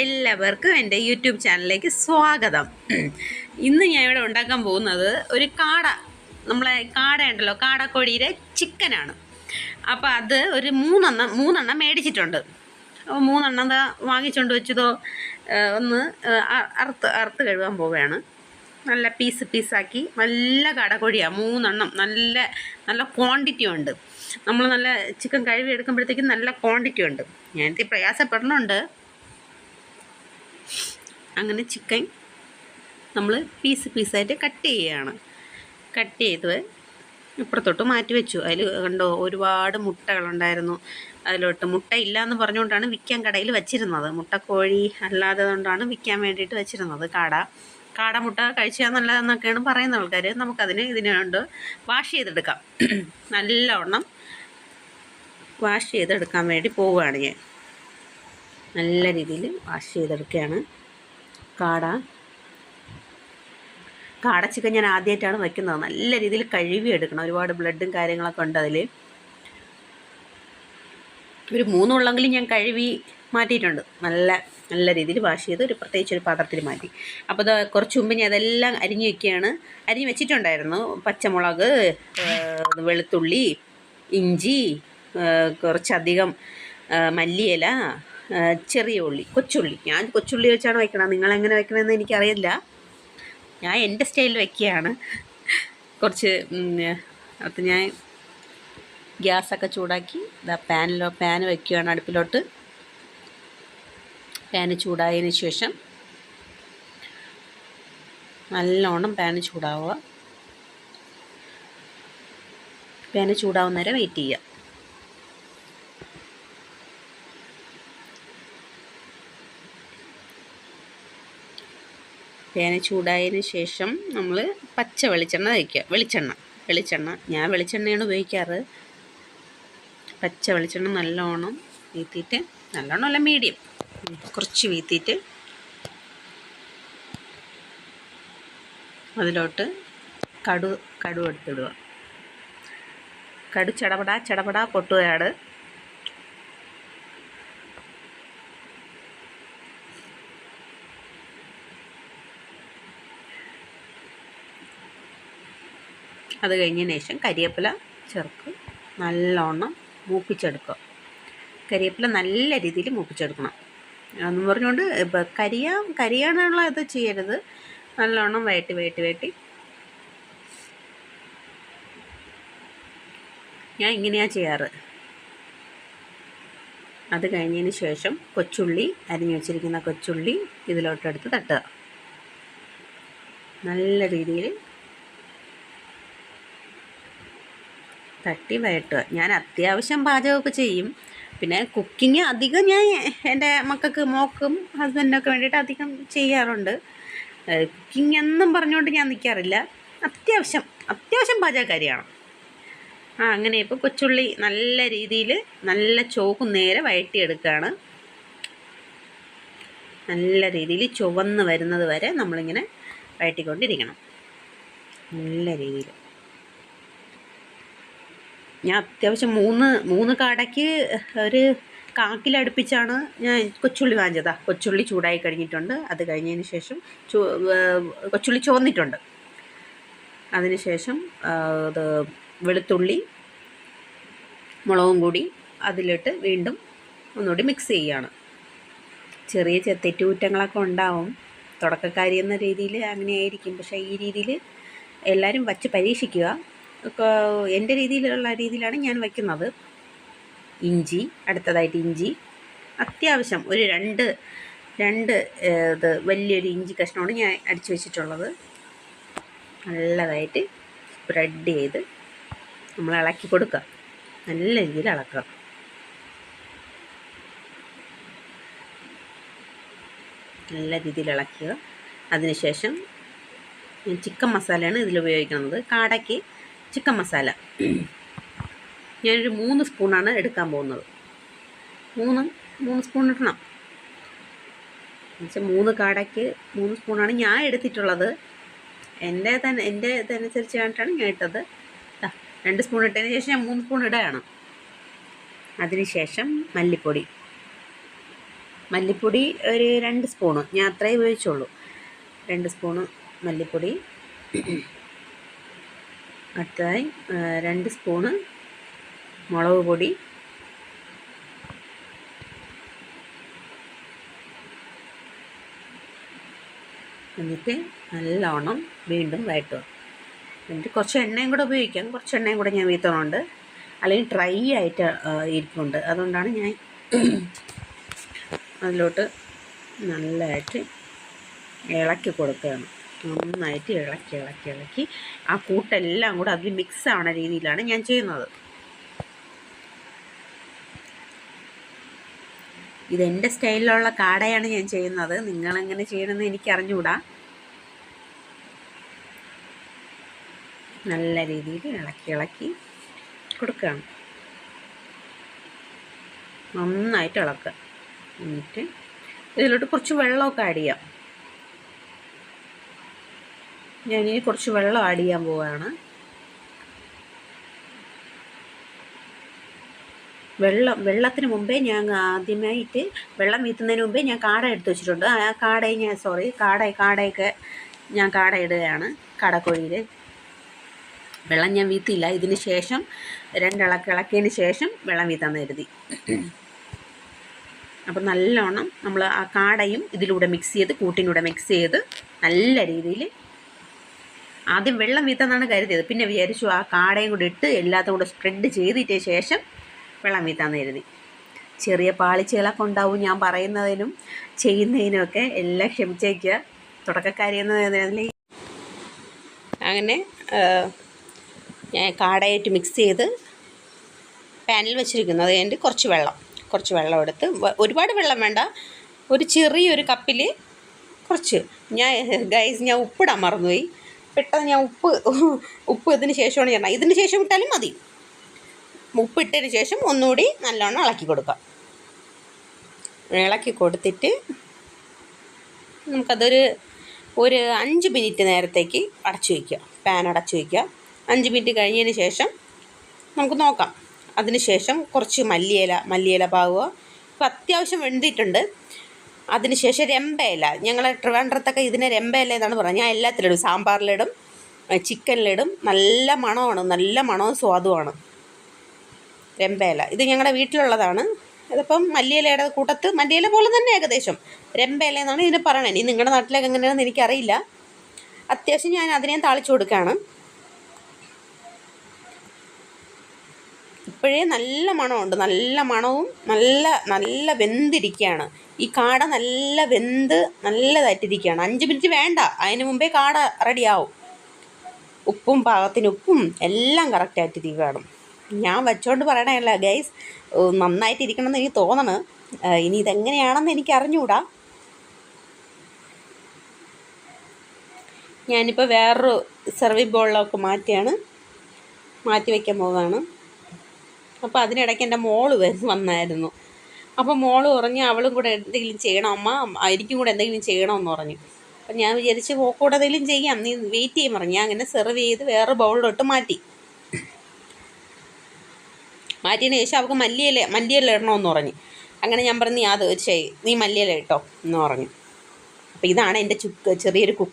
എല്ലാവർക്കും എന്റെ യൂട്യൂബ് ചാനലിലേക്ക് സ്വാഗതം. ഇന്ന് ഞാൻ ഇവിടെ ഉണ്ടാക്കാൻ പോകുന്നത് ഒരു കാട നമ്മളെ കാട ഉണ്ടല്ലോ കാടക്കോഴിയുടെ ചിക്കനാണ്. അപ്പോൾ അത് ഒരു മൂന്നെണ്ണം മൂന്നെണ്ണം മേടിച്ചിട്ടുണ്ട്. അപ്പോൾ മൂന്നെണ്ണം എന്താ വാങ്ങിച്ചുകൊണ്ട് വെച്ചതോ? ഒന്ന് അറുത്ത് അറുത്ത് കഴുകാൻ പോവുകയാണ്. നല്ല പീസ് പീസാക്കി നല്ല കാടക്കോഴിയാണ് മൂന്നെണ്ണം നല്ല നല്ല ക്വാണ്ടിറ്റി ഉണ്ട്. നമ്മൾ നല്ല ചിക്കൻ കഴുകി എടുക്കുമ്പോഴത്തേക്കും നല്ല ക്വാണ്ടിറ്റി ഉണ്ട്. ഞാനിത് പ്രയാസപ്പെടണമുണ്ട് അങ്ങനെ ചിക്കൻ നമ്മൾ പീസ് പീസായിട്ട് കട്ട് ചെയ്യുകയാണ് കട്ട് ചെയ്ത് ഇപ്പുറത്തോട്ട് മാറ്റി വെച്ചു. അതിൽ കണ്ടോ ഒരുപാട് മുട്ടകളുണ്ടായിരുന്നു. അതിലോട്ട് മുട്ട ഇല്ല എന്ന് പറഞ്ഞുകൊണ്ടാണ് വിൽക്കാൻ കടയിൽ വെച്ചിരുന്നത്. മുട്ടക്കോഴി അല്ലാതെ കൊണ്ടാണ് വിൽക്കാൻ വേണ്ടിയിട്ട് വെച്ചിരുന്നത്. കാട കാട മുട്ട കഴിച്ചാൽ നല്ലതെന്നൊക്കെയാണ് പറയുന്ന ആൾക്കാർ നമുക്കതിന് ഇതിനെ കൊണ്ട് വാഷ് ചെയ്തെടുക്കാം. നല്ലവണ്ണം വാഷ് ചെയ്തെടുക്കാൻ വേണ്ടി പോവുകയാണ് ഞാൻ. നല്ല രീതിയിൽ വാഷ് ചെയ്തെടുക്കുകയാണ്. കാട. കാട ചിക്കൻ ഞാൻ ആദ്യമായിട്ടാണ് വയ്ക്കുന്നത് നല്ല രീതിയിൽ കഴുകി എടുക്കണം. ഒരുപാട് ബ്ലഡും കാര്യങ്ങളൊക്കെ ഉണ്ട് അതിൽ ഒരു മൂന്നുള്ളെങ്കിലും ഞാൻ കഴുകി മാറ്റിയിട്ടുണ്ട്. നല്ല നല്ല രീതിയിൽ വാഷ് ചെയ്ത് ഒരു പ്രത്യേകിച്ച് ഒരു പാത്രത്തിൽ മാറ്റി. അപ്പോൾ ഇത് കുറച്ച് മുമ്പ് ഞാൻ അതെല്ലാം അരിഞ്ഞ് വെക്കുകയാണ്. അരിഞ്ഞ് വെച്ചിട്ടുണ്ടായിരുന്നു. പച്ചമുളക് വെളുത്തുള്ളി ഇഞ്ചി കുറച്ചധികം മല്ലിയില ചെറിയ ഉള്ളി കൊച്ചുള്ളി. ഞാൻ കൊച്ചുള്ളി വെച്ചാണ് വയ്ക്കണത് നിങ്ങൾ എങ്ങനെ വയ്ക്കണമെന്ന് എനിക്കറിയില്ല. ഞാൻ എന്റെ സ്റ്റൈലിൽ വയ്ക്കുകയാണ് കുറച്ച് അപ്പം ഞാൻ ഗ്യാസൊക്കെ ചൂടാക്കി ഇതാ പാനിലോ പാൻ വയ്ക്കുകയാണ് അടുപ്പിലോട്ട്. പാന് ചൂടായതിന് ശേഷം നല്ലോണം പാന് ചൂടാവുക. പാന് ചൂടാവുന്നേരം വെയിറ്റ് ചെയ്യുക. പാന് ചൂടായതിന് ശേഷം നമ്മൾ പച്ച വെളിച്ചെണ്ണ തയ്ക്കുക വെളിച്ചെണ്ണ. വെളിച്ചെണ്ണ. ഞാൻ വെളിച്ചെണ്ണയാണ് ഉപയോഗിക്കാറ്. പച്ച വെളിച്ചെണ്ണ നല്ലോണം വീത്തിയിട്ട് നല്ലോണം അല്ല മീഡിയം കുറച്ച് വീത്തിയിട്ട് അതിലോട്ട് കടു കടുവെടുത്തിടുക. കടു ചടപടാ ചടപടാ പൊട്ടുകയാണ്. അത് കഴിഞ്ഞതിന് ശേഷം കരിയേപ്പില ചേർക്കും നല്ലോണം മൂപ്പിച്ചെടുക്കുക. കരിയേപ്പില നല്ല രീതിയിൽ മൂപ്പിച്ചെടുക്കണം. എന്ന് പറഞ്ഞുകൊണ്ട് ഇപ്പം കരിയ കരിയാനുള്ള ഇത് ചെയ്യരുത്. നല്ലോണം വയറ്റി വയറ്റി വയറ്റി. ഞാൻ ഇങ്ങനെയാണ് ചെയ്യാറ്. അത് കഴിഞ്ഞതിന് ശേഷം കൊച്ചുള്ളി അരിഞ്ഞു വെച്ചിരിക്കുന്ന കൊച്ചുള്ളി ഇതിലോട്ടെടുത്ത് തട്ടുക. നല്ല രീതിയിൽ തട്ടി വയറ്റുക ഞാൻ അത്യാവശ്യം പാചകമൊക്കെ ചെയ്യും. പിന്നെ കുക്കിങ് അധികം ഞാൻ എന്റെ മക്കൾക്ക് മോക്കും ഹസ്ബൻഡിനൊക്കെ വേണ്ടിയിട്ട് അധികം ചെയ്യാറുണ്ട്. കുക്കിംഗ് എന്നും പറഞ്ഞുകൊണ്ട് ഞാൻ നിൽക്കാറില്ല അത്യാവശ്യം അത്യാവശ്യം പാചകക്കാരിയാണ് ആ അങ്ങനെ ഇപ്പോൾ കൊച്ചുള്ളി നല്ല രീതിയിൽ നല്ല ചോക്ക് നേരെ വഴറ്റിയെടുക്കുകയാണ് നല്ല രീതിയിൽ ചുവന്ന് വരുന്നത് വരെ നമ്മളിങ്ങനെ വഴറ്റിക്കൊണ്ടിരിക്കണം നല്ല രീതിയിൽ ഞാൻ അത്യാവശ്യം മൂന്ന് മൂന്ന് കാടയ്ക്ക് ഒരു കാക്കിലടുപ്പിച്ചാണ് ഞാൻ കൊച്ചുള്ളി വാങ്ങിച്ചതാ. കൊച്ചുള്ളി ചൂടായി കഴിഞ്ഞിട്ടുണ്ട്. അത് കഴിഞ്ഞതിന് ശേഷം കൊച്ചുള്ളി ചുവന്നിട്ടുണ്ട്. അതിനുശേഷം ശേഷം ആ, വെളുത്തുള്ളി മുളകും കൂടി അതിലിട്ട് വീണ്ടും ഒന്നുകൂടി മിക്സ് ചെയ്യുകയാണ് ചെറിയ തെറ്റുകുറ്റങ്ങളൊക്കെ ഉണ്ടാവും. തുടക്കക്കാരി എന്ന രീതിയിൽ അങ്ങനെയായിരിക്കും. പക്ഷേ ഈ രീതിയിൽ എല്ലാവരും വച്ച് പരീക്ഷിക്കുക. എന്റെ രീതിയിലുള്ള രീതിയിലാണ് ഞാൻ വയ്ക്കുന്നത്. ഇഞ്ചി അടുത്തതായിട്ട് ഇഞ്ചി. അത്യാവശ്യം ഒരു രണ്ട് രണ്ട് ഇത് വലിയൊരു ഇഞ്ചി കഷ്ണമാണ് ഞാൻ അടിച്ചു വെച്ചിട്ടുള്ളത്. നല്ലതായിട്ട് സ്പ്രെഡ് ചെയ്ത് നമ്മൾ ഇളക്കി കൊടുക്കുക. നല്ല രീതിയിൽ ഇളക്കുക നല്ല രീതിയിൽ ഇളക്കുക. അതിനുശേഷം ചിക്കൻ മസാലയാണ് ഇതിൽ ഉപയോഗിക്കുന്നത്. കാടയ്ക്ക് ചിക്കൻ മസാല. ഞാനൊരു മൂന്ന് സ്പൂണാണ് എടുക്കാൻ പോകുന്നത്. മൂന്ന് മൂന്ന് സ്പൂൺ ഇടണം. എന്നുവെച്ചാൽ മൂന്ന് കാടയ്ക്ക് മൂന്ന് സ്പൂണാണ് ഞാൻ എടുത്തിട്ടുള്ളത്. എന്റെ തന്നെ എന്റെ ഇതനുസരിച്ച് കണ്ടിട്ടാണ് ഞാൻ ഇട്ടത്. രണ്ട് സ്പൂൺ ഇട്ടതിന് ശേഷം ഞാൻ മൂന്ന് സ്പൂൺ ഇടുകയാണ്. അതിനുശേഷം മല്ലിപ്പൊടി. മല്ലിപ്പൊടി ഒരു രണ്ട് സ്പൂണ്. ഞാൻ അത്രേ ഉപയോഗിച്ചുള്ളൂ. രണ്ട് സ്പൂണ് മല്ലിപ്പൊടി. അടുത്തതായി രണ്ട് സ്പൂണ് മുളക് പൊടി. എന്നിട്ട് നല്ലോണം വീണ്ടും വഴറ്റുക. എന്നിട്ട് കുറച്ച് എണ്ണയും കൂടെ ഉപയോഗിക്കാം. കുറച്ച് എണ്ണയും കൂടെ ഞാൻ വീത്തണമുണ്ട് അല്ലെങ്കിൽ ഡ്രൈ ആയിട്ട് ഇരിക്കുന്നുണ്ട് അതുകൊണ്ടാണ് ഞാൻ അതിലോട്ട് നല്ലതായിട്ട് ഇളക്കി കൊടുക്കുകയാണ്. നന്നായിട്ട് ഇളക്കി ഇളക്കി ഇളക്കി. ആ കൂട്ടെല്ലാം കൂടെ അതിൽ മിക്സ് ആവണ രീതിയിലാണ് ഞാൻ ചെയ്യുന്നത്. ഇതെന്റെ സ്റ്റൈലിലുള്ള കാടയാണ് ഞാൻ ചെയ്യുന്നത്. നിങ്ങളെങ്ങനെ ചെയ്യണമെന്ന് എനിക്ക് അറിഞ്ഞുകൂടാ നല്ല രീതിയിൽ ഇളക്കി ഇളക്കി കൊടുക്കുകയാണ്. നന്നായിട്ട് ഇളക്കുക. എന്നിട്ട് ഇതിലോട്ട് കുറച്ച് വെള്ളമൊക്കെ ആഡ് ചെയ്യാം. ഞാനിനി കുറച്ച് വെള്ളം ആഡ് ചെയ്യാൻ പോവുകയാണ് വെള്ളം വെള്ളത്തിന് മുമ്പേ ഞാൻ ആദ്യമായിട്ട് വെള്ളം വീത്തുന്നതിന് മുമ്പേ ഞാൻ കാട എടുത്ത് വെച്ചിട്ടുണ്ട്. ആ കാട ഞാൻ സോറി കാട കാടയൊക്കെ ഞാൻ കാട ഇടുകയാണ് കാടക്കോഴിയിൽ വെള്ളം ഞാൻ വീത്തിയില്ല. ഇതിന് ശേഷം രണ്ടിളക്ക് ഇളക്കിയതിന് ശേഷം വെള്ളം വീത്താന്ന് കരുതി. അപ്പം നല്ലോണം നമ്മൾ ആ കാടയും ഇതിലൂടെ മിക്സ് ചെയ്ത് കൂട്ടിനൂടെ മിക്സ് ചെയ്ത് നല്ല രീതിയിൽ ആദ്യം വെള്ളം വീത്താന്നാണ് കരുതിയത്. പിന്നെ വിചാരിച്ചു ആ കാടയും കൂടി ഇട്ട് എല്ലാത്തും കൂടെ സ്പ്രെഡ് ചെയ്തിട്ട് ശേഷം വെള്ളം വീത്താന്ന് കരുതി. ചെറിയ പാളിച്ചകളൊക്കെ ഉണ്ടാവും ഞാൻ പറയുന്നതിനും ചെയ്യുന്നതിനുമൊക്കെ എല്ലാം ക്ഷമിച്ചേക്കുക. തുടക്കക്കാരി എന്ന നിലയിൽ അങ്ങനെ ഞാൻ കാടയായിട്ട് മിക്സ് ചെയ്ത് പാനിൽ വെച്ചിരിക്കുന്നു. അത് കഴിഞ്ഞിട്ട് കുറച്ച് വെള്ളം കുറച്ച് വെള്ളം എടുത്ത് ഒരുപാട് വെള്ളം വേണ്ട. ഒരു ചെറിയൊരു കപ്പിൽ കുറച്ച്. ഞാൻ ഗൈസ് ഞാൻ ഉപ്പിടാൻ മറന്നുപോയി. പെട്ടെന്ന് ഞാൻ ഉപ്പ് ഉപ്പ് ഇതിന് ശേഷമാണ് ചേർന്നത്. ഇതിന് ശേഷം ഇട്ടാലും മതി. ഉപ്പ് ഉപ്പിട്ടതിന് ശേഷം ഒന്നുകൂടി നല്ലോണം ഇളക്കി കൊടുക്കാം ഇളക്കി കൊടുത്തിട്ട് നമുക്കതൊരു ഒരു അഞ്ച് മിനിറ്റ് നേരത്തേക്ക് അടച്ചു വയ്ക്കുക. പാൻ അടച്ചു വയ്ക്കുക. അഞ്ച് മിനിറ്റ് കഴിഞ്ഞതിന് ശേഷം നമുക്ക് നോക്കാം. അതിന് ശേഷം കുറച്ച് മല്ലിയില മല്ലിയില പാകുക ഇപ്പോൾ അത്യാവശ്യം വെന്തിട്ടുണ്ട്. അതിന് ശേഷം രമ്പയില. ഞങ്ങൾ ട്രിവാൻഡ്രത്തൊക്കെ ഇതിനെ രമ്പയില എന്നാണ് പറയുന്നത് ഞാൻ എല്ലാത്തിലിടും. സാമ്പാറിലിടും ചിക്കനിലിടും. നല്ല മണമാണ്. നല്ല മണവും സ്വാദുമാണ്. രമ്പയില. ഇത് ഞങ്ങളുടെ വീട്ടിലുള്ളതാണ്. ഇതിപ്പം മല്ലിയിലയുടെ കൂട്ടത്ത് മല്ലിയില പോലെ തന്നെ ഏകദേശം. രമ്പയില എന്നാണ് ഇതിനെ പറയണത്. ഇനി നിങ്ങളുടെ നാട്ടിലേക്ക് എങ്ങനെയാണെന്ന് എനിക്കറിയില്ല. അത്യാവശ്യം ഞാൻ അതിനെ താളിച്ചു കൊടുക്കുകയാണ്. ഇപ്പോഴേ നല്ല മണമുണ്ട്. നല്ല മണവും നല്ല നല്ല വെന്തിരിക്കുകയാണ് ഈ കാട നല്ല വെന്ത് നല്ലതായിട്ടിരിക്കുകയാണ് അഞ്ച് മിനിറ്റ് വേണ്ട. അതിന് മുമ്പേ കാട റെഡിയാവും. ഉപ്പും പാകത്തിന് ഉപ്പും എല്ലാം കറക്റ്റായിട്ടിരിക്കുകയാണ് ഞാൻ വെച്ചോണ്ട് പറയണല്ല ഗൈസ് നന്നായിട്ടിരിക്കണമെന്ന് എനിക്ക് തോന്നണ്. ഇനി ഇതെങ്ങനെയാണെന്ന് എനിക്ക് അറിഞ്ഞുകൂടാ ഞാനിപ്പോൾ വേറൊരു സെർവിങ് ബോളിലൊക്കെ മാറ്റിയാണ്. മാറ്റി വയ്ക്കാൻ പോവുകയാണ് അപ്പോൾ അതിനിടയ്ക്ക് എന്റെ മോൾ വന്നായിരുന്നു. അപ്പോൾ മോൾ പറഞ്ഞ് അവളും കൂടെ എന്തെങ്കിലും ചെയ്യണം. അമ്മ എനിക്കും കൂടെ എന്തെങ്കിലും ചെയ്യണമെന്ന് പറഞ്ഞു. അപ്പം ഞാൻ വിചാരിച്ച് ഓക്കൂടെ എന്തെങ്കിലും ചെയ്യാം. നീ വെയിറ്റ് ചെയ്യാൻ പറഞ്ഞു. ഞാൻ അങ്ങനെ സെർവ് ചെയ്ത് വേറെ ബൗളിലോട്ട് മാറ്റി. മാറ്റിയതിന് ശേഷം അവൾക്ക് മല്ലിയില മല്ലിയില ഇടണമെന്ന് പറഞ്ഞു. അങ്ങനെ ഞാൻ പറഞ്ഞു നീ അത് ചെയ് നീ മല്ലിയില ഇട്ടോ എന്ന് പറഞ്ഞു. അപ്പോൾ ഇതാണ് എന്റെ ചുക്ക് ചെറിയൊരു കുക്ക്